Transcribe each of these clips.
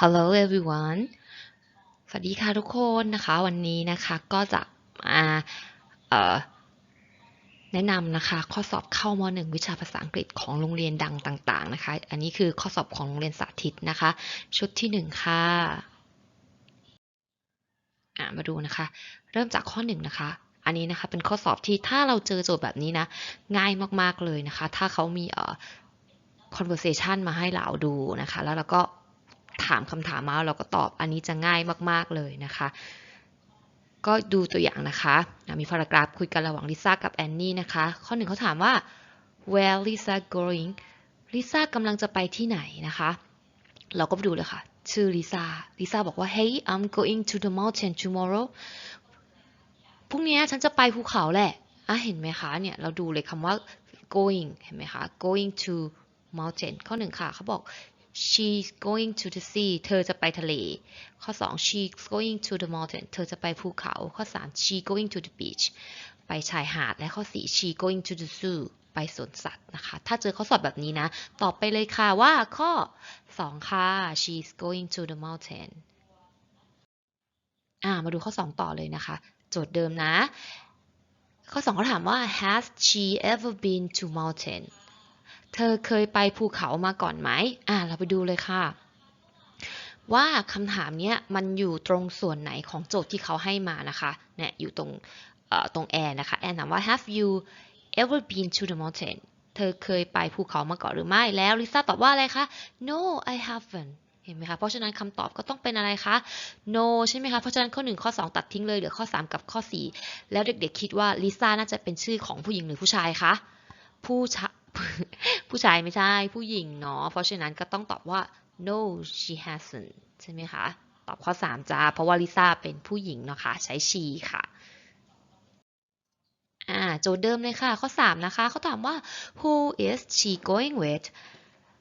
Hello everyone สวัสดีค่ะทุกคนนะคะ วันนี้นะคะก็จะมาแนะนำนะคะ ข้อสอบเข้ามหนึ่งวิชาภาษาอังกฤษของโรงเรียนดังต่างๆนะคะ อันนี้คือข้อสอบของโรงเรียนสาธิตนะคะ ชุดที่หนึ่งค่ะอะมาดูนะคะ เริ่มจากข้อหนึ่งนะคะ อันนี้นะคะเป็นข้อสอบที่ถ้าเราเจอโจทย์แบบนี้นะ ง่ายมากๆเลยนะคะ ถ้าเขามีเอ่อ conversation มาให้เราดูนะคะ แล้วเราก็ ถามคำถามมาเราก็ตอบอันนี้จะง่ายมากๆเลยนะคะ ก็ดูตัวอย่างนะคะอะมีพารากราฟคุยกันระหว่างลิซ่ากับแอนนี่นะคะ ข้อหนึ่งเขาถามว่า where Lisa going ลิซ่ากำลังจะไปที่ไหนนะคะ เราก็ไปดูเลยค่ะ ชื่อลิซ่าลิซ่าบอกว่า hey I'm going to the mountain tomorrow พรุ่งนี้ฉันจะไปภูเขาแหละอะเห็นไหมคะเนี่ยเราดูเลยคำว่า going เห็นไหมคะ going to mountain ข้อหนึ่งค่ะเขาบอก she's going to the sea เธอจะไปทะเล ข้อ 2 she's going to the mountain เธอจะไปภูเขา ข้อ 3 she going to the beach ไปชายหาด และข้อ 4 she going to the zoo ไปสวนสัตว์นะคะ ถ้าเจอข้อสอบแบบนี้นะ ตอบไปเลยค่ะว่าข้อ 2 ค่ะ she's going to the mountain อ่า มาดูข้อ 2 ต่อเลยนะคะ โจทย์เดิมนะ ข้อ 2 เขาถามว่า has she ever been to mountain เธอเคยไปภูเขามาก่อนไหมอ่าเราไปดูเลยค่ะ ว่าคำถามเนี้ยมันอยู่ตรงส่วนไหนของโจทย์ที่เขาให้มานะคะเนี่ยอยู่ตรงตรงแอนนะคะแอนถามว่า have you ever been to the mountain เธอเคยไปภูเขามาก่อนหรือไม่แล้วลิซ่าตอบว่าอะไรคะ no I haven't เห็นไหมคะ เพราะฉะนั้นคำตอบก็ต้องเป็นอะไรคะ no ใช่ไหมคะ เพราะฉะนั้นข้อ 1 ข้อ 2 ตัดทิ้งเลย เหลือข้อ 3 กับข้อ 4 แล้วเด็กๆคิดว่าลิซ่าน่าจะเป็นชื่อของผู้หญิงหรือผู้ชายคะ ผู้ชาย ผู้ชายไม่ใช่ผู้หญิงเนาะเพราะฉะนั้นก็ต้องตอบว่า no she hasn't ใช่ไหมคะ ตอบข้อ 3จ้าเพราะว่าลิซ่าเป็นผู้หญิงเนาะคะใช้ she ค่ะอ่าโจทย์เดิมเลยค่ะ ข้อ 3 นะคะเขาถามว่า who is she going with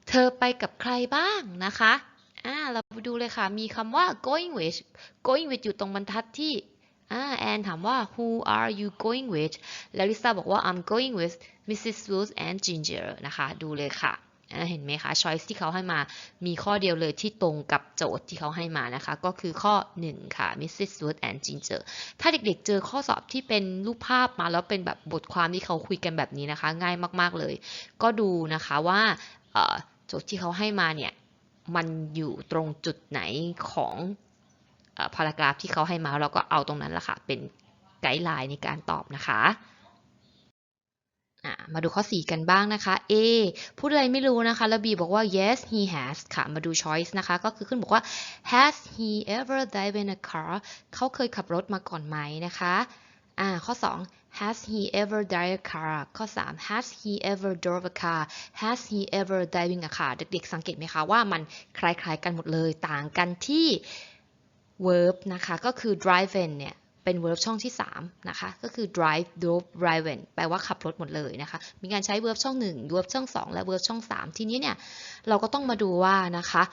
เธอไปกับใครบ้างนะคะอ่าเราไปดูเลยค่ะ มีคำว่า going with going with อยู่ตรงบรรทัดที่อ่าแอนถามว่า who are you going with แล้วลิซ่าบอกว่า I'm going with Mrs. Woods and Ginger นะคะ ดูเลยค่ะเห็นไหมคะ choice ที่เขาให้มา มีข้อเดียวเลยที่ตรงกับโจทย์ที่เขาให้มานะคะ ก็คือข้อ 1 ค่ะ Mrs. Wood and Ginger ถ้าเด็กๆ เจอข้อสอบที่เป็นรูปภาพมาแล้วเป็นแบบบทความที่เขาคุยกันแบบนี้นะคะ ง่ายมากๆเลย ก็ดูนะคะว่าโจทย์ที่เขาให้มาเนี่ย มันอยู่ตรงจุดไหนของพารากราฟที่เขาให้มาเราก็เอาตรงนั้นแหละค่ะ เป็นไกด์ไลน์ในการตอบนะคะ มาดูข้อ 4 กันบ้างนะคะ A พูดอะไรไม่รู้นะคะ แล้ว B บอกว่า yes he has ค่ะ มาดู choice นะคะ ก็คือขึ้นบอกว่า has he ever driven a car เขาเคยขับรถมาก่อนไหมนะคะอ่าข้อ 2 has he ever driven a car ข้อ 3 has he ever drove a car has he ever driving a car เด็กๆสังเกตไหมคะว่ามันคล้ายๆกันหมดเลยต่างกันที่ verb นะคะ ก็คือ driven เนี่ย เป็น verb ช่องที่ 3 นะคะ ก็คือ drive drove driven แปลว่าขับรถหมดเลยนะคะ มีการใช้ verb ช่อง 1 verb ช่อง 2 และ verb ช่อง 3 ทีนี้เนี่ย เราก็ต้องมาดูว่านะคะ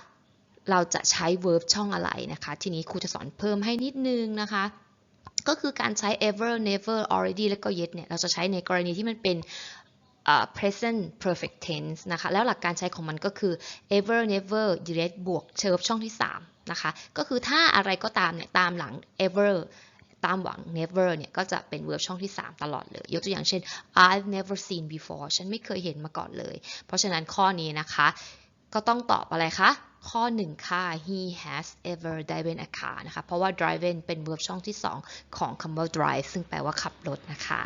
เราจะใช้ verb ช่องอะไรนะคะ ทีนี้ครูจะสอนเพิ่มให้นิดนึงนะคะ ก็คือการใช้ ever never already และก็ yet เนี่ย เราจะใช้ในกรณีที่มันเป็น Uh, present perfect tense นะคะ แล้วหลักการใช้ของมันก็คือ ever never yet บวกเชิบช่องที่ 3 นะคะ ก็คือถ้าอะไรก็ตามเนี่ย ตามหลัง ever ตามหวัง never เนี่ยก็จะเป็น verb ช่องที่ 3 ตลอดเลย ยกตัวอย่างเช่น I've never seen before ฉันไม่เคยเห็นมาก่อนเลย เพราะฉะนั้นข้อนี้นะคะ ก็ต้องตอบอะไรคะ ข้อ 1 ค่ะ he has ever driven a car นะคะ เพราะว่า driven เป็น verb ช่องที่ 2 ของคำว่า drive ซึ่งแปลว่าขับรถนะคะ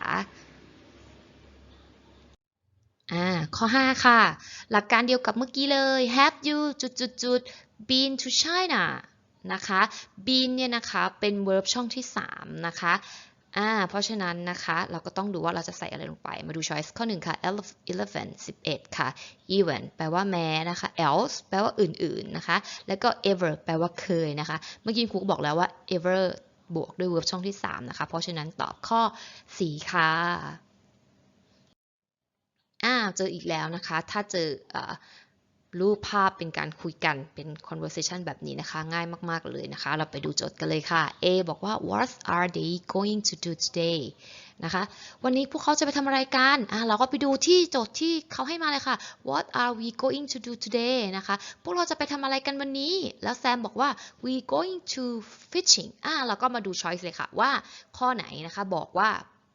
อ่าข้อ 5 ค่ะ หลักการเดียวกับเมื่อกี้เลย have you จุดจุดจุด been to China นะคะ been เนี่ยนะคะเป็น verb ช่องที่ 3 นะคะอ่าเพราะฉะนั้นนะคะเราก็ต้องดูว่าเราจะใส่อะไรลงไปมาดู choice ข้อ1ค่ะ eleven 11 ค่ะ even แปลว่าแม้นะคะ else แปลว่าอื่นๆนะคะ แล้วก็ ever แปลว่าเคยนะคะ เมื่อกี้ครูก็บอกแล้วว่า ever บวกด้วย verb ช่องที่ 3 นะคะ เพราะฉะนั้นตอบข้อ 4 ค่ะอ่าเจออีกแล้วนะคะ ถ้าเจอ รูปภาพเป็นการคุยกันเป็น conversation แบบนี้นะคะ ง่ายมาก ๆ เลยนะคะ เราไปดูโจทย์กันเลยค่ะ A บอกว่า what are they going to do today นะคะ วันนี้พวกเขาจะไปทำอะไรกันอะเราก็ไปดูที่โจทย์ที่เขาให้มาเลยค่ะ what are we going to do today นะคะ พวกเราจะไปทำอะไรกันวันนี้ แล้วแซมบอกว่า we going to fishing อะเราก็มาดู choice เลยค่ะว่าข้อไหนนะคะบอกว่า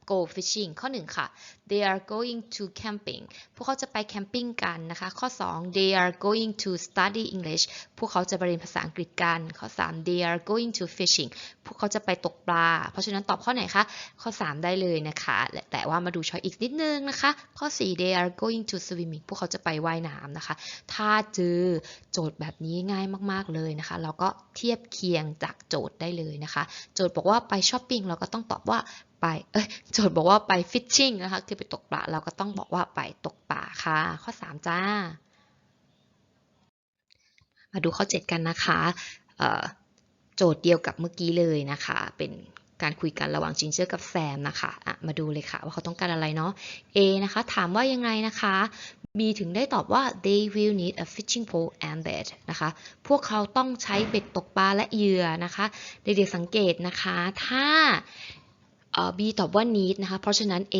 go fishing ข้อ 1 ค่ะ they are going to camping พวกเขาจะไปแคมปิ้งกันนะคะ ข้อ 2 they are going to study English พวกเขาจะเรียนภาษาอังกฤษกัน ข้อ 3 they are going to fishing พวกเขาจะไปตกปลา เพราะฉะนั้นตอบข้อไหนคะ ข้อ 3 ได้เลยนะคะ แต่ว่ามาดูช้อยอีกนิดนึงนะคะ ข้อ 4 they are going to swimming พวกเขาจะไปว่ายน้ำนะคะ ถ้าเจอโจทย์แบบนี้ง่ายมากๆเลยนะคะ เราก็เทียบเคียงจากโจทย์ได้เลยนะคะ โจทย์บอกว่าไปช้อปปิ้งเราก็ต้องตอบว่า ไป เอ้ยโจทย์บอกว่าไปฟิชชิงนะคะ คือไปตกปลา เราก็ต้องบอกว่าไปตกปลาค่ะ ข้อ 3 จ้า มาดูข้อ 7 กันนะคะเอ่อโจทย์เดียวกับเมื่อกี้เลยนะคะ เป็นการคุยกันระหว่างจินเจอร์กับแซมนะคะะมาดูเลยค่ะว่าเขาต้องการอะไรเนาะ A นะคะ ถามว่ายังไงนะคะ B ถึงได้ตอบว่า they will need a fishing pole and bait นะคะ พวกเขาต้องใช้เบ็ดตกปลาและเหยื่อนะคะ เด็กๆสังเกตนะคะ ถ้า B ตอบว่า need นะคะ เพราะฉะนั้น A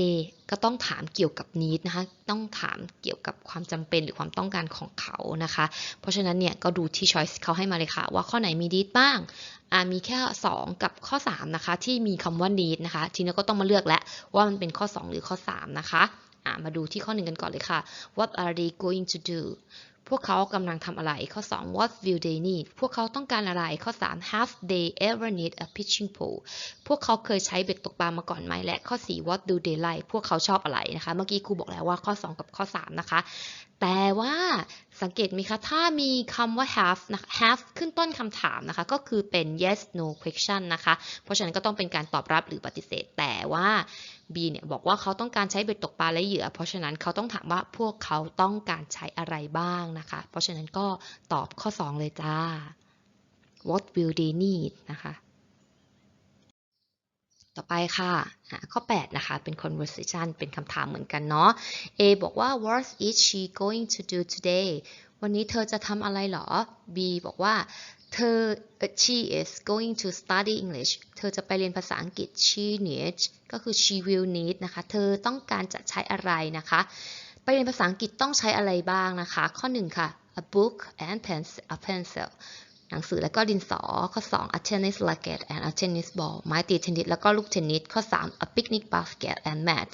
ก็ต้องถามเกี่ยวกับ need นะคะ ต้องถามเกี่ยวกับความจำเป็นหรือความต้องการของเขานะคะ เพราะฉะนั้นเนี่ยก็ดูที่ choice เขาให้มาเลยค่ะ ว่าข้อไหนมี need บ้างมีแค่ 2 กับข้อ 3 นะคะ ที่มีคำว่า need นะคะ ทีนี้ก็ต้องมาเลือกแล้วว่ามันเป็นข้อ 2 หรือข้อ 3 นะคะมาดูที่ข้อ1กันก่อนเลยค่ะ what are they going to do พวกเขากำลังทำอะไร ข้อ 2 what will they need พวกเขาต้องการอะไร ข้อ 3 have they ever need a fishing pole พวกเขาเคยใช้เบ็ดตกปลามาก่อนไหม และข้อ 4 what do they like พวกเขาชอบอะไรนะคะ เมื่อกี้ครูบอกแล้วว่าข้อ 2 กับข้อ 3 นะคะ แต่ว่าสังเกตไหมคะ ถ้ามีคำว่า have นะ have ขึ้นต้นคำถามนะคะ ก็คือเป็น yes no question นะคะ เพราะฉะนั้นก็ต้องเป็นการตอบรับหรือปฏิเสธ แต่ว่า B เนี่ยบอกว่าเขาต้องการใช้เบ็ดตกปลาและเหยื่อ เพราะฉะนั้นเขาต้องถามว่าพวกเขาต้องการใช้อะไรบ้างนะคะ เพราะฉะนั้นก็ตอบข้อ 2 เลยจ้า What will they need นะคะ ต่อไปค่ะ ข้อ 8 นะคะ เป็น conversation เป็นคำถามเหมือนกันเนาะ A บอกว่า What is she going to do today วันนี้เธอจะทำอะไรหรอ B บอกว่า เธอ she is going to study English เธอจะไปเรียนภาษาอังกฤษ she needs ก็คือ she will need นะคะ เธอต้องการจะใช้อะไรนะคะ ไปเรียนภาษาอังกฤษต้องใช้อะไรบ้างนะคะ ข้อ 1 ค่ะ a book and pencil a pencil หนังสือและก็ดินสอ ข้อ 2 a tennis racket and a tennis ball ไม้ตีเทนนิสแล้วก็ลูกเทนนิส ข้อ 3 a picnic basket and mat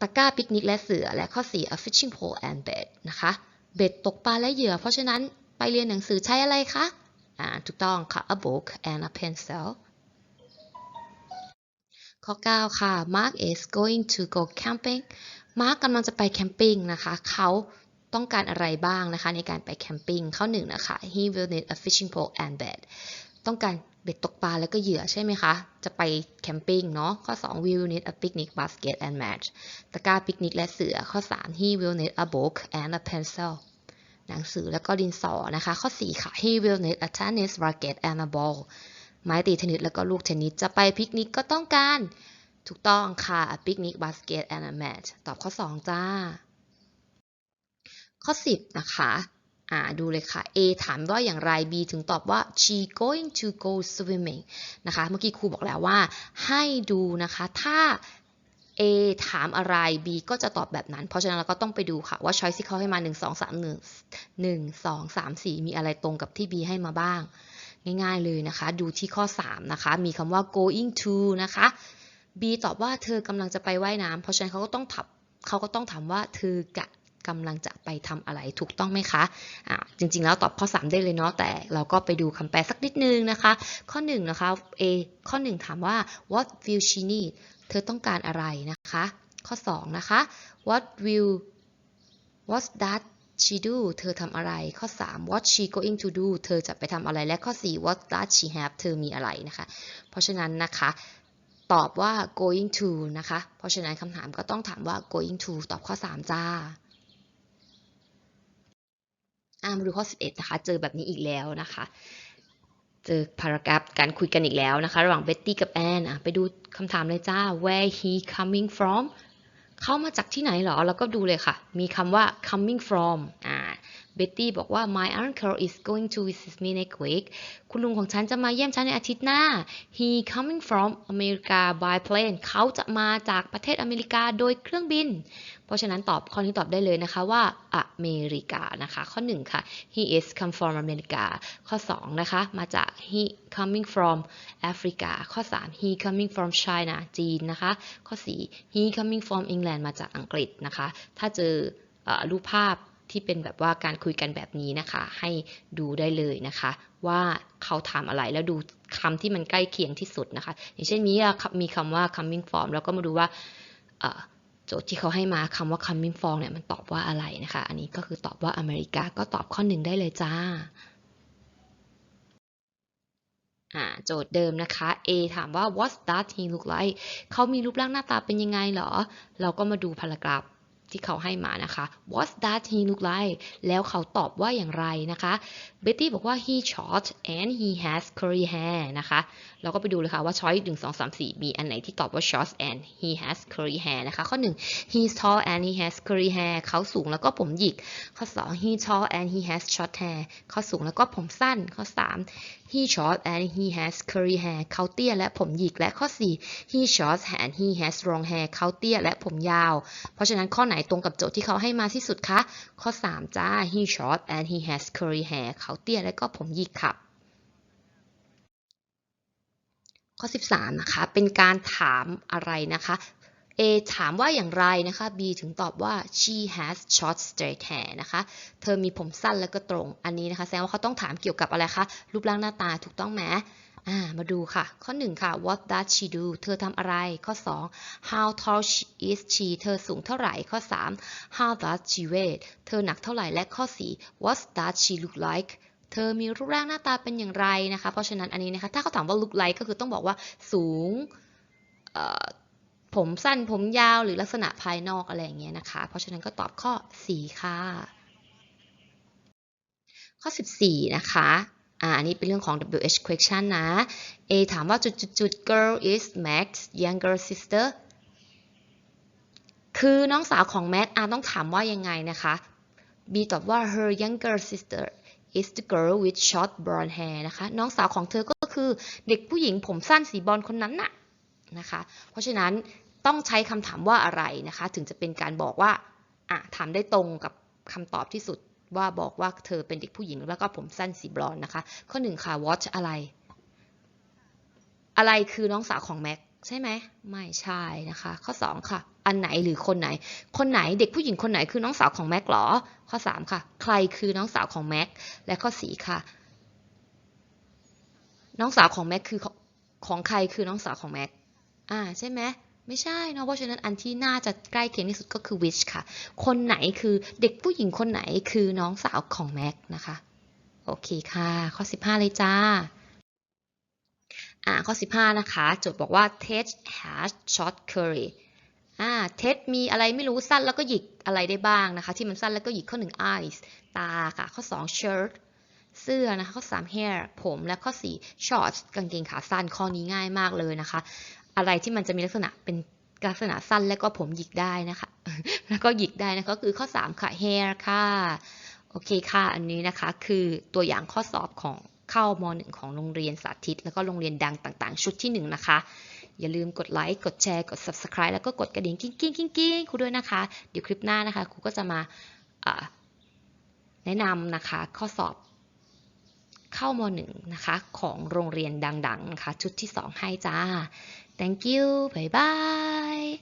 ตะกร้าปิกนิกและเสือ และข้อ 4 a fishing pole and bait นะคะ เบ็ดตกปลาและเหยื่อ เพราะฉะนั้น ไปเรียนหนังสือใช้อะไรคะ อ่า ถูกต้องค่ะ a book and a pencil ข้อ 9 ค่ะ Mark is going to go camping Mark กำลังจะไปแคมปิ้งนะคะ เขาต้องการอะไรบ้างนะคะในการไปแคมปิ้ง ข้อหนึ่งนะคะ he will need a fishing pole and bait ต้องการเบ็ดตกปลาแล้วก็เหยื่อใช่ไหมคะ จะไปแคมปิ้งเนาะ ข้อ 2 we will need a picnic basket and mat ตะกร้าปิกนิกและเสือ ข้อ 3 he will need a book and a pencil หนังสือแล้วก็ดินสอนะคะ ข้อ 4 ค่ะ he will need a tennis racket and a ball ไม้ตีเทนนิสแล้วก็ลูกเทนนิสจะไปปิกนิกก็ต้องการถูกต้องค่ะ a picnic basket and a mat ตอบข้อ 2 จ้า ข้อ 10 นะคะอ่าดูเลยค่ะ A ถามว่าอย่างไร B ถึงตอบว่า she going to go swimming นะคะ เมื่อกี้ครูบอกแล้วว่าให้ดูนะคะ ถ้า A ถามอะไร B ก็จะตอบแบบนั้น เพราะฉะนั้นเราก็ต้องไปดูค่ะว่า choice ที่เขาให้มา 1 2 3 1 1 2 3 4 มีอะไรตรงกับที่ B ให้มาบ้าง ง่ายๆเลยนะคะ ดูที่ข้อ 3 นะคะ มีคำว่า going to นะคะ B ตอบว่าเธอกำลังจะไปไว่ายน้ำเพราะฉะนั้นเขาก็ต้องถามเขาก็ต้องถามว่าเธอกะกำลังจะไปทำอะไรถูกต้องไหมคะะจริงๆแล้วตอบข้อ 3 ได้เลยเนาะแต่เราก็ไปดูคำแปลสักนิดนึงนะคะ ข้อ1นะคะ A ข้อ 1 ถามว่า what will she need เธอต้องการอะไรนะคะ ข้อ 2 นะคะ what will what does she do เธอทำอะไร ข้อ 3 what she going to do เธอจะไปทำอะไร และข้อ 4 what does she have เธอมีอะไรนะคะ เพราะฉะนั้นนะคะ ตอบว่า going to นะคะ เพราะฉะนั้นคำถามก็ต้องถามว่า going to ตอบข้อ 3 จ้ามาดูข้อ 11 นะคะ เจอแบบนี้อีกแล้วนะคะ เจอพารากราฟการคุยกันอีกแล้วนะคะ ระหว่างเบ็ตตี้กับแอนอะไปดูคำถามเลยจ้า where he coming from เข้ามาจากที่ไหนเหรอ แล้วก็ดูเลยค่ะ มีคำว่า coming from อ่าเบ็ตตี้บอกว่า my uncle is going to visit me next week คุณลุงของฉันจะมาเยี่ยมฉันในอาทิตย์หน้า he coming from America by plane เขาจะมาจากประเทศอเมริกาโดยเครื่องบิน ราะฉะนั้นตอบข้อนี้ตอบได้เลยนะคะว่าอเมริกานะคะ ข้อ 1 ค่ะ he is come from America ข้อ 2 นะคะ มาจาก he coming from Africa ข้อ 3 he coming from China จีนนะคะ ข้อ 4 he coming from England มาจากอังกฤษนะคะ ถ้าเจออรูปภาพที่เป็นแบบว่าการคุยกันแบบนี้นะคะ ให้ดูได้เลยนะคะ ว่าเขาถามอะไรแล้วดูคำที่มันใกล้เคียงที่สุดนะคะ อย่างเช่นมีมีคำว่า coming from แล้วก็มาดูว่า จทย์ที่เขาให้มาคำว่า coming from เนี่ยมันตอบว่าอะไรนะคะ อันนี้ก็คือตอบว่าอเมริกาก็ตอบข้อหนึ่งได้เลยจ้าโจทย์เดิมนะคะ A ถามว่า what does he look like เขามีรูปร่างหน้าตาเป็นยังไงเหรอ เราก็มาดูพารากราฟ ที่เขาให้มานะคะ what does he look like แล้วเขาตอบว่าอย่างไรนะคะเบตตี้บอกว่า he short and he has curly hair นะคะ เราก็ไปดูเลยค่ะว่า choice 1 2 3 4มีอันไหนที่ตอบว่า short and he has curly hair นะคะ ข้อ1 he's tall and he has curly hair เขาสูงแล้วก็ผมหยิก ข้อ2 he tall and he has short hair เขาสูงแล้วก็ผมสั้น ข้อ3 he short and he has curly hair เขาเตี้ยและผมหยิกและข้อ 4 he short and he has long hair เขาเตี้ยและผมยาว เพราะฉะนั้นข้อไหนตรงกับโจทย์ที่เขาให้มาที่สุดคะ ข้อ 3 จ้า he short and he has curly hair เขาเตี้ยและก็ผมหยิกค่ะข้อ 13 นะคะ เป็นการถามอะไรนะคะ A ถามว่าอย่างไรนะคะ B ถึงตอบว่า she has short straight hair นะคะ เธอมีผมสั้นแล้วก็ตรง อันนี้นะคะแสดงว่าเขาต้องถามเกี่ยวกับอะไรคะ รูปร่างหน้าตาถูกต้องไหมอ่า มาดูค่ะ ข้อ 1 ค่ะ what does she do เธอทำอะไร ข้อ 2 how tall is she เธอสูงเท่าไหร่ ข้อ 3 how does she weigh เธอหนักเท่าไหร่ และข้อ 4 what does she look like เธอมีรูปร่างหน้าตาเป็นอย่างไรนะคะ เพราะฉะนั้นอันนี้นะคะ ถ้าเขาถามว่า look like ก็คือต้องบอกว่าสูง ผมสั้นผมยาวหรือลักษณะภายนอกอะไรอย่างเงี้ยนะคะ เพราะฉะนั้นก็ตอบข้อ 4 ค่ะ ข้อ 14 นะคะอ่าอันนี้เป็นเรื่องของ WH question นะ A ถามว่าจุดจุดจุด girl is Max younger sister คือน้องสาวของแม็กอาต้องถามว่ายังไงนะคะ B ตอบว่า her younger sister is the girl with short blonde hair นะคะ น้องสาวของเธอก็คือเด็กผู้หญิงผมสั้นสีบอลคนนั้นน่ะนะคะ เพราะฉะนั้น ต้องใช้คำถามว่าอะไรนะคะ ถึงจะเป็นการบอกว่าอะถามได้ตรงกับคำตอบที่สุดว่าบอกว่าเธอเป็นเด็กผู้หญิงแล้วก็ผมสั้นสีบลอนนะคะ ข้อหนึ่งค่ะ watch อะไร อะไรคือน้องสาวของแม็กใช่ไหมไม่ใช่นะคะ ข้อ 2 ค่ะ อันไหนหรือคนไหน คนไหนเด็กผู้หญิงคนไหนคือน้องสาวของแม็กหรอ ข้อ 3 ค่ะ ใครคือน้องสาวของแม็กและข้อ4ค่ะ น้องสาวของแม็กคือของใครคือน้องสาวของแม็กอ่าใช่ไหม ไม่ใช่เนอะเพราะฉะนั้นอันที่น่าจะใกล้เคียงที่สุดก็คือ which ค่ะ คนไหนคือเด็กผู้หญิงคนไหนคือน้องสาวของแม็กนะคะ โอเคค่ะ ข้อ 15 เลยจ้าอ่าข้อ 15 นะคะโจทย์บอกว่า Ted has short curly อ่า Ted มีอะไรไม่รู้สั้นแล้วก็หยิกอะไรได้บ้างนะคะ ที่มันสั้นแล้วก็หยิกข้อ 1 eyes ตาค่ะ ข้อ 2 shirt เสื้อนะคะ ข้อ 3 hair ผมและข้อ 4 shorts กางเกงขาสั้นข้อนี้ง่ายมากเลยนะคะ อะไรที่มันจะมีลักษณะเป็นลักษณะสั้นและก็ผมหยิกได้นะคะ แล้วก็หยิกได้นะคะก็คือข้อ 3 ค่ะ hair ค่ะ โอเคค่ะ อันนี้นะคะคือตัวอย่างข้อสอบของเข้ามหนึ่งของโรงเรียนสาธิต แล้วก็โรงเรียนดังต่างๆ ชุดที่หนึ่งนะคะ อย่าลืมกดไลค์ กดแชร์ กด subscribe แล้วก็กดกระดิ่งกิ้งกิ้งกิ้งกิ้งครูด้วยนะคะ เดี๋ยวคลิปหน้านะคะครูก็จะมาแนะนำนะคะข้อสอบเข้ามหนึ่งนะคะของโรงเรียนดังๆนะคะชุดที่สองให้จ้า Thank you. Bye bye.